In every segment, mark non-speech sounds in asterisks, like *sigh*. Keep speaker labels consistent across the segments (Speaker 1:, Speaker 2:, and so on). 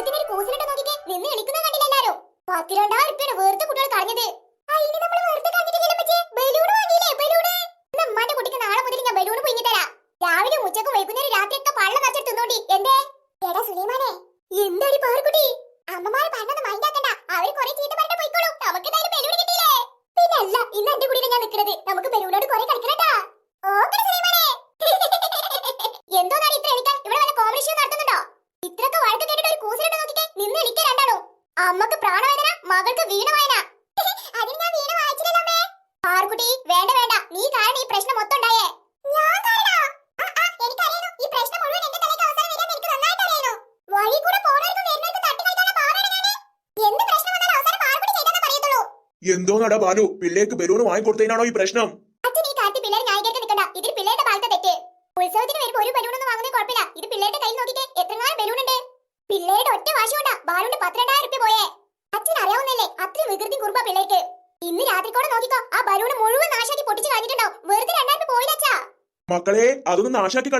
Speaker 1: പക്കത്തിന് ഒരു കൂസിലിട്ട് നോക്കിക്കേ. നിന്ന് കളിക്കുന്ന കണ്ടില്ല എല്ലാരും. പത്തിരണ്ടായിരം ഉറുപ്പിയാണ് വെറുതെ കുട്ടികൾ കളഞ്ഞത്. രാവിലെ ഉച്ചക്കും വൈകുന്നേരം രാത്രിയൊക്കെ പള്ളം നിറച്ചിട്ട് തിന്നോണ്ടി. എന്തേ? എടാ സുലൈമാനെ എന്താടി പാറുകുട്ടി? അമ്മമാരെ പറഞ്ഞത് മൈൻഡാക്കണ്ട അവർ കുറെ ചീത്ത പറഞ്ഞ പോയിക്കോളും. നമുക്ക് എന്തായാലും ബലൂൺ കിട്ടിയില്ലേ പിന്നെ അല്ല ഇന്ന് എന്റെ കൂടെ ഞാൻ നിൽക്കുന്നത് നമുക്ക് ബലൂണോട് കുറെ കളിക്കണട്ടാ ഓക്കേ സുലൈമാനെ എന്തോ നാടി ഇത്ര എണിക്കാൻ ഇവിടെ വല്ല കോമ്പറ്റീഷൻ നടത്തുന്നുണ്ടോ ഇത്രയൊക്കെ വഴക്ക് കേട്ടിട്ട് ഒരു കൂസിലിട്ട് നോക്കിക്കേ നിന്ന് എണിക്കാൻ രണ്ടാണോ അമ്മയ്ക്ക് പ്രാണവേദന വീണ വായന *laughs* അതിന് ഞാൻ വീണ വായിച്ചില്ലല്ലേ പാർക്കുട്ടി വേണ്ട വേണ്ട നീ കാരണം ഈ പ്രശ്നം മൊത്തം ഉണ്ടായേ ഞാൻ കാരണോ എനിക്കറിയുന്നു. ഈ പ്രശ്നം മുഴുവൻ എന്റെ തലയ്ക്ക് അവസാനം വരാൻ എനിക്ക് നന്നായിട്ട് അറിയുന്നു. വഴി കൂടെ പോണവർക്കും വരുന്നവർക്കും തട്ടിക്കളിക്കാനുള്ള പാവാണ് ഞാൻ. എന്ത് പ്രശ്നം വന്നാലും അവസാനം പാർക്കുട്ടി ചെയ്തെന്നേ പറയത്തുള്ളൂ.
Speaker 2: എന്തോന്നടാ ബാലു പിള്ളേക്ക് ബലൂൺ വാങ്ങിക്കൊടുത്തതിനാണോ ഈ പ്രശ്നം
Speaker 1: അച്ഛൻ ഈ കാര്യത്തിൽ പിള്ളേരെ ന്യായീകരിക്കാൻ നിൽക്കണ്ട. ഇതിൽ പിള്ളേരുടെ ഭാഗത്തെ തെറ്റ്. ഉത്സവത്തിന് വരുമ്പോൾ ഒരു ബലൂണൊന്നും വാങ്ങുന്നത് കുഴപ്പമില്ല. ഇത് പിള്ളേരുടെ കയ്യിൽ നോക്കിക്കേ എത്രങ്ങാനും ബലൂൺ ഉണ്ട്. പിള്ളേരുടെ ഒറ്റ വാശി കൊണ്ടാ ബാലുവിന്റെ പന്ത്രണ്ടായിരം റുപ്യ പോയേ. അച്ഛൻ അറിയാവുന്നല്ലേ അത്രയും വികൃതി കുറുമ്പ പിള്ളേർക്ക്. ഇന്ന് രാത്രിക്കോടെ നോക്കിക്കോ ആ ബലൂണ് മുഴുവൻ നാശാക്കി പൊട്ടിച്ചു കളഞ്ഞിട്ടുണ്ടാവും. വെറുതെ രണ്ടായിരം രൂപ പോയില്ല അച്ഛാ.
Speaker 2: മക്കളെ അതൊന്നും നാശാക്കി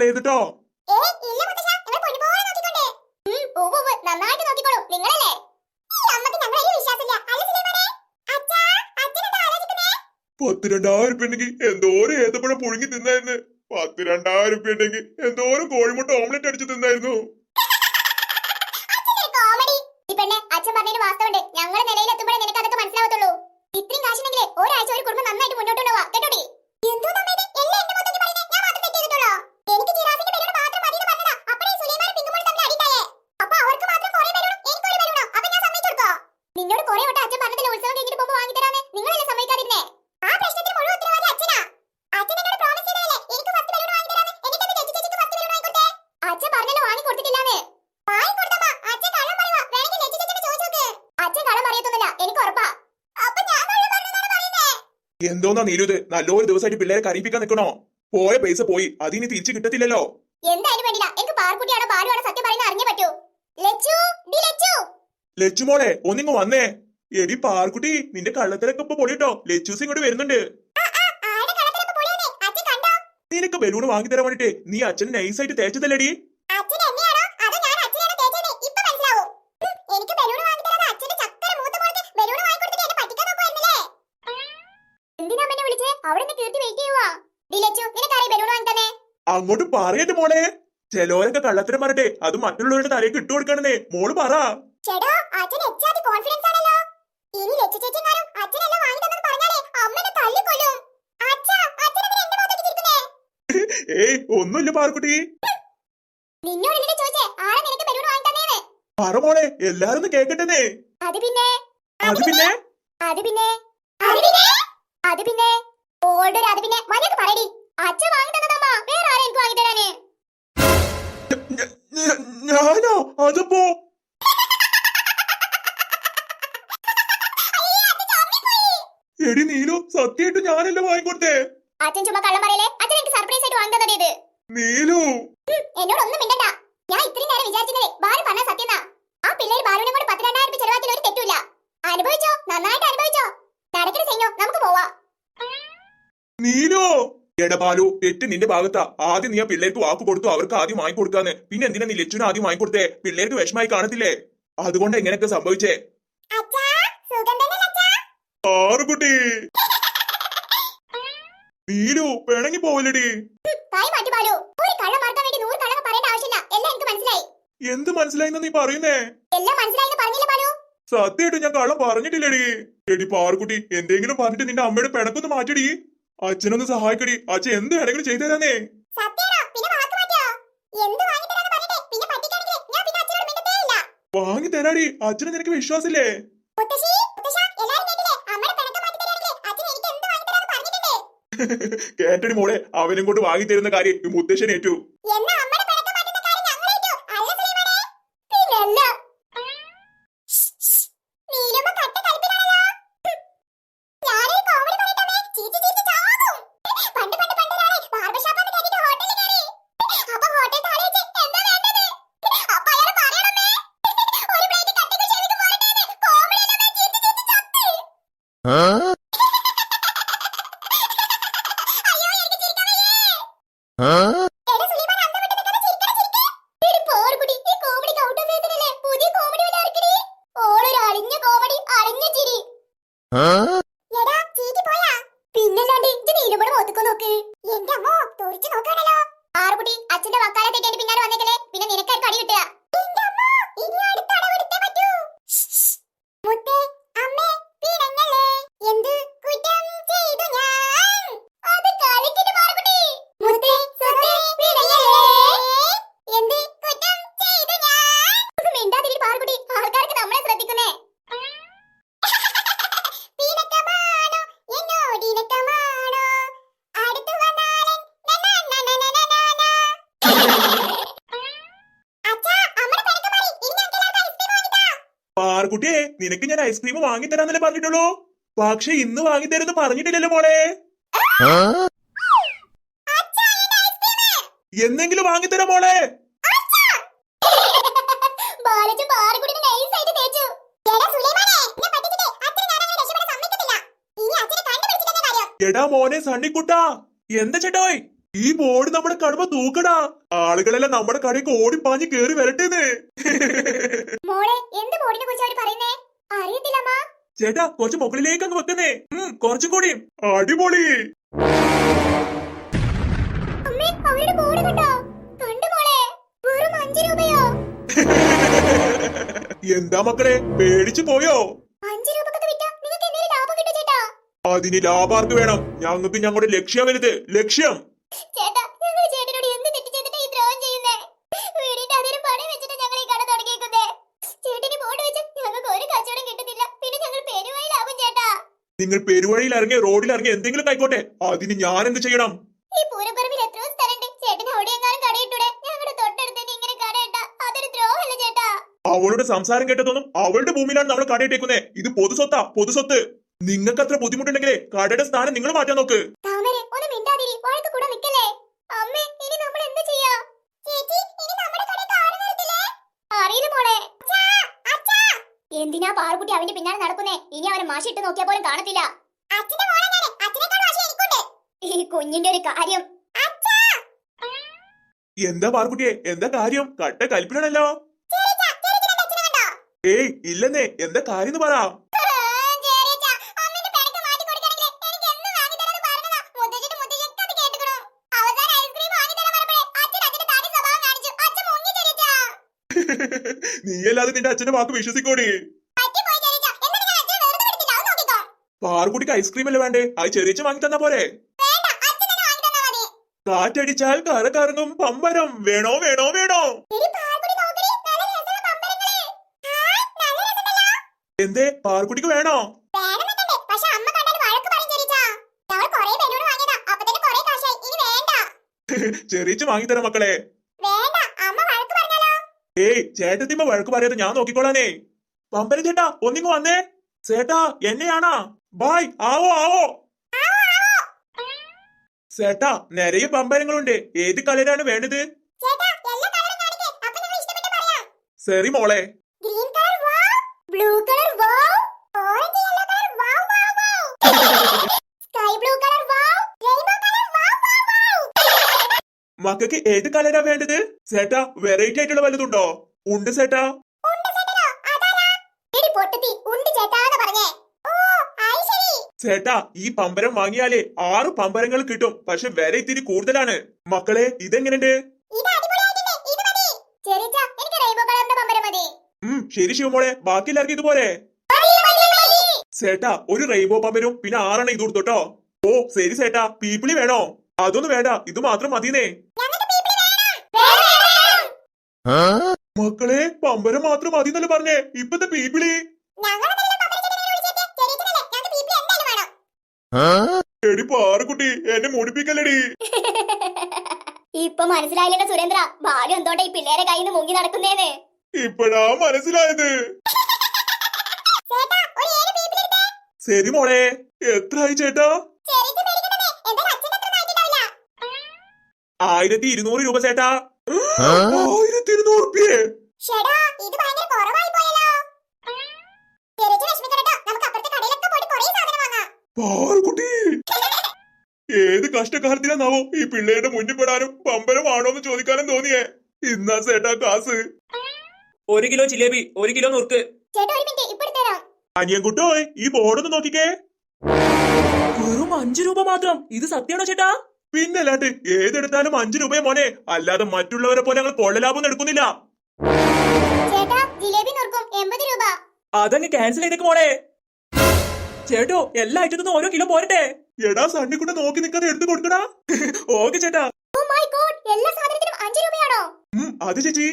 Speaker 1: ഉവ്വ് ഉവ്വ്, നന്നായിട്ട് നോക്കിക്കോളൂ. നിങ്ങളല്ലേ?
Speaker 2: പത്ത് രണ്ടായിരം ഉണ്ടെങ്കിൽ എന്തോരം ഏത്തപ്പഴം പുഴുങ്ങി തിന്നായിരുന്നു. പത്ത് രണ്ടായിരം ഉണ്ടെങ്കിൽ എന്തോരം കോഴിമുട്ട ഓംലെറ്റ് അടിച്ചു തിന്നായിരുന്നു
Speaker 1: അച്ഛന്റെ കോമഡി ഈ പെണ്ണെ അച്ഛൻ പറഞ്ഞതിന് വാസ്തവമുണ്ട് ഞങ്ങൾ നിലയിലെത്തുമ്പോഴേ നിനക്ക് അതൊക്കെ മനസ്സിലാവത്തുള്ളൂ ഇത്രയും കാശുണ്ടെങ്കിലേ ഒരാഴ്ച ഒരു കുടുംബം നന്നായിട്ട് മുന്നോട്ട് കൊണ്ടുപോവാ കേട്ടോടി എന്തോ നമ്മയുടെ എല്ലാം എന്റെ മുഖത്തേക്ക് പറയുന്നേ ഞാൻ മാത്രം തെറ്റ് ചെയ്തിട്ടുള്ളോ എനിക്ക് ജിറാഫിന്റെ ബലൂൺ മാത്രം മതി എന്ന് പറഞ്ഞതാ അപ്പഴേ സുലൈമാനും പിങ്കുമോളും തമ്മിൽ അടിയുണ്ടായേ അപ്പൊ അവർക്ക് മാത്രം കുറെ ബലൂണും എനിക്കൊരു ബലൂണോ അപ്പൊ ഞാൻ സമ്മതിച്ചെടുത്തോ നിന്നോട് കുറെ വട്ടം അച്ഛൻ പറഞ്ഞതില്ല ഉത്സവം കഴിഞ്ഞിട്ട് പോകുമ്പോൾ വാങ്ങിത്തരാന്ന് നിങ്ങളല്ലേ സമ്മതിക്കാതിരുന്നേ ആ പ്രശ്നത്തിന് മുഴുവൻ ഉത്തരവാദി അച്ഛനാ അച്ഛൻ എന്നോട് പ്രോമിസ് ചെയ്തതല്ലേ എനിക്ക് ഫസ്റ്റ് ബലൂൺ വാങ്ങിത്തരാന്ന് എന്നിട്ട് എന്റെ ചേച്ചി ചേച്ചിക്ക് ഫസ്റ്റ് ബലൂൺ വാങ്ങിക്കൊടുത്തേ അച്ഛൻ പറഞ്ഞല്ലോ വാങ്ങി കൊടുത്തിട്ടില്ലാന്ന് വാങ്ങിക്കൊടുത്തമ്മ അച്ഛൻ കള്ളം പറയുവാ വേണമെങ്കിൽ ലച്ചു ചേച്ചിനെ ചോദിച്ചു നോക്ക് അച്ഛൻ കള്ളം പറയത്തൊന്നുമില്ല എനിക്ക് ഉറപ്പാ അപ്പൊ ഞാൻ കള്ളം പറഞ്ഞതാണ് പറയുന്നേ.
Speaker 2: എന്തോന്നാ നീരുത് നല്ലൊരു ദിവസമായിട്ട് പിള്ളേരെ കരയിപ്പിക്കാൻ നിൽക്കണോ പോയ പൈസ പോയി. അതിനി തിരിച്ചു കിട്ടത്തില്ലല്ലോ.
Speaker 1: എന്തായാലും വേണ്ടില്ല. എനിക്ക് പാർക്കുട്ടിയാണോ ബാലുവാണോ സത്യം പറയുന്നത് അറിഞ്ഞേ പറ്റൂ. ലച്ചു ഡി ലച്ചു.
Speaker 2: ലച്ചുമോളെ ഒന്നിങ്ങ് വന്നേ. എടി പാർക്കുട്ടി നിന്റെ കള്ളത്തിലൊക്കെ ഇപ്പൊ പൊളിട്ടോ. ലച്ചൂസ് ഇങ്ങോട്ട് വരുന്നുണ്ട്. നിനക്ക് ബലൂൺ വാങ്ങി തരാൻ വേണ്ടിട്ട്. നീ അച്ഛൻ നൈസായിട്ട് തേച്ചതല്ലേടി? അങ്ങോട്ട് പറയട്ടെ മോളെ. ചിലോരൊക്കെ കള്ളത്തരം പറഞ്ഞിട്ടെ അത് മറ്റുള്ളവരുടെ തലയ്ക്ക് ഇട്ടു കൊടുക്കണെന്നേ. മോൾ പറ. ഏയ് ഒന്നുമില്ല പാർക്കുട്ടി പറ മോളെ എല്ലാരും കേക്കട്ടെന്നേ.
Speaker 1: അത് പിന്നെ?
Speaker 2: അത് പിന്നെ?
Speaker 1: അത് പിന്നെ?
Speaker 2: സത്യമായിട്ട് ഞാനല്ല വാങ്ങിക്കൊടുത്തേ
Speaker 1: അച്ഛൻ ചുമ്മാ കള്ളം പറയലേ അച്ഛൻ എനിക്ക് സർപ്രൈസ് ആയിട്ട് വാങ്ങി തന്നത് ഇത്
Speaker 2: നീലു.
Speaker 1: എന്നോട് ഒന്നും മിണ്ടണ്ട. ഞാൻ ഇത്രയും നേരം വിചാരിച്ചതേ ബാലു പറഞ്ഞ സത്യനാ ആ പിള്ളേര് ബാലുവിനെ കൊണ്ട് പത്തിരണ്ടായിരം രൂപ ചെലവാക്കിയ ഒരു തെറ്റുമില്ല. അനുഭവിച്ചോ? നന്നായിട്ട് അനുഭവിച്ചോ? നടക്കണ സൈന്യോ നമുക്ക് പോവാ.
Speaker 2: നീലു. എടാ ബാലു തെറ്റ് നിന്റെ ഭാഗത്താ. ആദ്യം നീ ആ പിള്ളേർക്ക് വാക്ക് കൊടുത്തു അവർക്ക് ആദ്യം വാങ്ങി കൊടുക്കാന്ന്. പിന്നെ എന്തിനാ നീ ലച്ചുവിന് ആദ്യം വാങ്ങി കൊടുത്തേ? പിള്ളേർക്ക് വിഷമായി കാണത്തില്ലേ? അതുകൊണ്ട് എങ്ങനെയൊക്കെ സംഭവിച്ചേ.
Speaker 1: അച്ഛാ സുഖം തന്നെ അച്ഛാ.
Speaker 2: ആറുകുട്ടി നീലു പിണങ്ങി പോവല്ലടി
Speaker 1: കൈ മാറ്റി ബാലു ഒരു കള്ളം മറക്കാൻ വേണ്ടി നൂറ് കള്ളം എല്ലാം എനിക്ക് മനസ്സിലായി.
Speaker 2: എന്ത് മനസ്സിലായിന്ന് നീ പറയുന്നേ? സത്യമായിട്ട് ഞാൻ കള്ളം പറഞ്ഞിട്ടില്ലടി. എടി പാറുകുട്ടി എന്തെങ്കിലും പറഞ്ഞിട്ട് നിന്റെ അമ്മയുടെ പിണക്കൊന്ന് മാറ്റടി അച്ഛനൊന്ന് സഹായിക്കടി. അച്ഛൻ എന്ത് വേണമെങ്കിലും ചെയ്തു
Speaker 1: തരാനേ വാങ്ങി
Speaker 2: തരാടി. അച്ഛന് നിനക്ക് വിശ്വാസില്ലേ? കേട്ടടി മോളെ അവനും കൊണ്ട് വാങ്ങി തരുന്ന കാര്യം മുത്തശ്ശൻ ഏറ്റു.
Speaker 1: എന്നാ അമ്മയുടെ പിണക്കം മാറ്റുന്ന കാര്യം ഞങ്ങൾ ഏറ്റു അല്ല സുലൈമാനെ പിന്നല്ല നീലുമ്മ കട്ട കലിപ്പിലാണല്ലോ ഞാനൊരു കോമഡി പറയട്ടെ ചീച്ചി ചീച്ചി ചാകും പണ്ട് പണ്ട് പണ്ട് ഒരാളെ ബാർബർ ഷോപ്പ് എന്ന് കേട്ടിട്ട് ഹോട്ടലിൽ കയറി അപ്പൊ ഹോട്ടൽ താഴെ വെച്ച് എന്താ വേണ്ടത് അപ്പൊ അയാൾ പറയണമേ ഒരു പ്ലേറ്റ് കട്ടിക്ക് ചെവിക്ക് പോരട്ടേന്ന് കോമഡി അല്ലേ ചീച്ചി ചീച്ചി ചത്ത് അയ്യോ എനിക്ക് ചിരിക്കാൻ വയ്യേ എടാ സുലൈമാനെ
Speaker 2: പാർക്കുട്ടിയെ നിനക്ക് ഞാൻ ഐസ്ക്രീം വാങ്ങിത്തരാന്നല്ലേ പറഞ്ഞിട്ടുള്ളൂ? പക്ഷെ ഇന്ന് വാങ്ങിത്തരുന്ന് പറഞ്ഞിട്ടില്ലല്ലോ മോളെ. എന്തെങ്കിലും വാങ്ങിത്തരാ മോളെ.
Speaker 1: എടാ
Speaker 2: മോനെ സണ്ണിക്കുട്ടാ. എന്താ ചേട്ടോയ്? ഈ ബോർഡ് നമ്മുടെ കടമ തൂക്കടാ. ആളുകളെല്ലാം നമ്മുടെ കടയ്ക്ക് ഓടിപ്പാഞ്ഞ് കേറി വരട്ടേന്ന്.
Speaker 1: മോളെ എന്ത് ബോർഡിനെ കുറിച്ച് അവർ പറയുന്നേ? അറിയത്തില്ലമ്മ
Speaker 2: ചേട്ടാ കുറച്ച് മുകളിലേക്ക് അങ്ങ് വെക്കുന്നേ കുറച്ചും കൂടി. അടിപൊളി.
Speaker 1: അവരുടെ ബോർഡ് കണ്ടോ? കണ്ടു മോളെ. വെറും അഞ്ചു രൂപയോ? *laughs*
Speaker 2: എന്താ മക്കളെ പേടിച്ചു പോയോ?
Speaker 1: അഞ്ചു രൂപക്കൊക്കെ വിറ്റാ. നിങ്ങൾക്ക് എന്തെങ്കിലും ലാഭം കിട്ടും ചേട്ടാ?
Speaker 2: അതിന് ലാഭാർക്ക് വേണം. ഞങ്ങൾക്ക് ഞങ്ങളുടെ ലക്ഷ്യം വലുത്. ലക്ഷ്യം.
Speaker 1: ചേട്ടാ ഞങ്ങൾ ചേട്ടനോട് എന്ത് തെറ്റ് ചെയ്തിട്ടാ ഈ ദ്രോഹം ചെയ്യുന്നേ വീടിന്റെ അതിന് പണി വെച്ചിട്ട് ഞങ്ങൾ ഈ കട തുടങ്ങിയേക്കുന്നേ ചേട്ടന് ബോർഡ് വെച്ച് ഞങ്ങൾക്ക് ഒരു കച്ചവടം കിട്ടുന്നില്ല പിന്നെ ഞങ്ങൾ പെരുവഴിയിലാവും ചേട്ടാ
Speaker 2: നിങ്ങൾ പെരുവഴിയിൽ ഇറങ്ങി റോഡിൽ ഇറങ്ങി എന്തെങ്കിലും ആയിക്കോട്ടെ. അതിന് ഞാൻ എന്ത് ചെയ്യണം?
Speaker 1: ഈ പൂരപ്പറമ്പിൽ എത്രയോ സ്ഥലമുണ്ട്. ചേട്ടന് അവിടെ എങ്ങാനും കടയിട്ടൂടെ ഞങ്ങളുടെ തൊട്ടടുത്ത് തന്നെ ഇങ്ങനെ കടയിട്ട അതൊരു ദ്രോഹമല്ല ചേട്ടാ.
Speaker 2: അവളുടെ സംസാരം കേട്ടതൊന്നും അവളുടെ ഭൂമിയിലാണ് നമ്മൾ കടയിട്ടേക്കുന്നത് ഇത് പൊതുസ്വത്താ പൊതുസ്വത്ത്. നിങ്ങൾക്ക് അത്ര ബുദ്ധിമുട്ടുണ്ടെങ്കിലേ കടയുടെ സ്ഥാനം നിങ്ങൾ മാറ്റാൻ നോക്ക്
Speaker 1: താമര ഒന്ന് മിണ്ടാതിരി വഴക്ക് കൂടെ നിക്കല്ലേ അമ്മേ ഇനി നമ്മൾ എന്ത് ചെയ്യാ ചേച്ചി ഇനി നമ്മുടെ കടയിൽ ആരും വരത്തില്ലേ അറിയില്ല മോളെ എന്തിനാ പാറുകുട്ടി അവന്റെ പിന്നാലെ നടക്കുന്നേ? ഇനി അവനെ മാഷിട്ട് നോക്കിയാ പോലും കാണത്തില്ല. ഈ കുഞ്ഞിന്റെ ഒരു കാര്യം.
Speaker 2: എന്താ പാർക്കുട്ടിയെ എന്താ കാര്യം? കട്ട കൽപ്പിനാണല്ലോ ഏയ് ഇല്ലെന്നേ. എന്താ കാര്യം പറ. നീയല്ലാതെ നിന്റെ അച്ഛന്റെ വാക്ക് വിശ്വസിക്കോടി. പാറുകുട്ടിക്ക് ഐസ്ക്രീം അല്ലേ വേണ്ടേ? അത് ചെറിയ വാങ്ങി തന്നാ പോരെ. കാറ്റടിച്ചാൽ കറ പമ്പരം വേണോ വേണോ വേണോ? എന്തേ? പാറുകുട്ടിക്ക് വേണോ? ചെറിയ വാങ്ങിത്തരാം മക്കളെ. ഏയ് ചേട്ടത്തിമ്മ വഴക്ക് പറയാതെ ഞാൻ നോക്കിക്കോളാനേ. പമ്പരം ചേട്ടാ ഒന്നിങ്ങ് വന്നേ. ചേട്ടാ എന്നെയാണാ. ബായ് ആവോ ആവോ. ചേട്ടാ നിറയെ പമ്പരങ്ങളുണ്ട് ഏത് കളറാണ് വേണ്ടത്? സെറി മോളെ.
Speaker 1: ബ്ലൂ കളർ
Speaker 2: മക്കൾക്ക് ഏത് കളറാ വേണ്ടത്? ചേട്ടാ വെറൈറ്റി ആയിട്ടുള്ള വല്ലതുണ്ടോ? ഉണ്ട് ചേട്ടാ ചേട്ടാ ഈ പമ്പരം വാങ്ങിയാലേ ആറ് പമ്പരങ്ങൾ കിട്ടും പക്ഷെ വില ഇത്തിരി കൂടുതലാണ്. മക്കളെ ഇതെങ്ങനെയുണ്ട്? ഉം ശരി ശിവമോളെ ബാക്കി എല്ലാവർക്കും ഇതുപോലെ. ചേട്ടാ ഒരു റെയിൻബോ പമ്പരും പിന്നെ ആറെണ്ണം ഇത് കൊടുത്തോട്ടോ ഓ ശരി ചേട്ടാ പീപ്പിളി വേണോ? അതൊന്നും വേണ്ട. ഇത് മാത്രം മതിനേ മക്കളെ പമ്പരം മാത്രം മതി എന്നല്ലേ പറഞ്ഞേ. ഇപ്പത്തെ പീപ്പിളി. എടി പാറുകുട്ടി എന്നെ മുടിപ്പിക്കല്ലടി.
Speaker 1: ഇപ്പൊ മനസ്സിലായില്ലേ സുരേന്ദ്ര. ഭാഗ്യം എന്തോട്ടെ ഈ പിള്ളേരെ കയ്യിൽ നിന്ന് മുങ്ങി നടക്കുന്നേന്ന്?
Speaker 2: ഇപ്പഴാ മനസ്സിലായത്. ശരി മോളെ. എത്രയായി ചേട്ടാ
Speaker 1: ചെറിയ പേടിക്കണ്ടേ എന്തായാലും അച്ഛൻ അത്ര ആയിട്ടുണ്ടാവില്ല
Speaker 2: ആയിരത്തി ഇരുന്നൂറ് രൂപ ചേട്ടാ. ആയിരത്തി ഇരുന്നൂറ് റുപ്യേ.
Speaker 1: ഇത് ഭയങ്കര കുറവായി പോയല്ലോ. ചെറിയ വിഷമിക്കട്ടോ നമുക്ക് അപ്പുറത്തെ കടയിലൊക്കെ പോയിട്ട് കുറേ സാധനം വാങ്ങാം.
Speaker 2: പാറുകുട്ടി. ഏത് കഷ്ടക്കാരത്തിലാന്നാവോ ഈ പിള്ളേരുടെ മുന്നിൽ പെടാനും പമ്പരമാണോന്ന് ചോദിക്കാനും തോന്നിയേ. ഇന്നാ ചേട്ടാ കാസ്. ഒരു കിലോ ജിലേബി ഒരു കിലോ നുറുക്ക്.
Speaker 1: അനിയൻകുട്ടോ ഒരു മിനിറ്റ്. ഇപ്പൊ എടുത്തരാം
Speaker 2: അനിയൻകുട്ടോയ് ഈ ബോർഡ് ഒന്ന് നോക്കിക്കേ.
Speaker 3: വെറും അഞ്ചു രൂപ മാത്രം. ഇത് സത്യമാണോ ചേട്ടാ?
Speaker 2: പിന്നല്ലാണ്ട് ഏതെടുത്താലും അഞ്ചു രൂപയെ മോനെ. അല്ലാതെ മറ്റുള്ളവരെ പോലെ ഞങ്ങൾ കൊള്ളലാഭം എടുക്കുന്നില്ല.
Speaker 1: ചേട്ടാ ജിലേബി നുറുക്കും എൺപത് രൂപ.
Speaker 3: അതങ്ങ് ക്യാൻസൽ ചെയ്തേക്ക് മോളെ. ചേട്ടോ എല്ലാ ഐറ്റത്തുനിന്നും ഓരോ കിലോ പോരട്ടെ.
Speaker 2: എടാ സണ്ണി കൂടെ നോക്കി നിൽക്കാതെ എടുത്തു കൊടുക്കടാ. ഓക്കെ ചേട്ടാ.
Speaker 1: ഓ മൈ ഗോഡ് എല്ലാ സാധനത്തിനും അഞ്ച് രൂപയാണോ?
Speaker 2: ഉം അത് ചേച്ചി.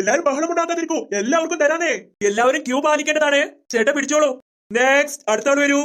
Speaker 2: എല്ലാരും ബഹളം ഉണ്ടാക്കാതിരിക്കൂ. എല്ലാവർക്കും തരാനേ.
Speaker 3: എല്ലാവരും ക്യൂ പാലിക്കേണ്ടതാണ്. ചേട്ടാ പിടിച്ചോളൂ.
Speaker 2: നെക്സ്റ്റ് അടുത്ത ആൾ വരൂ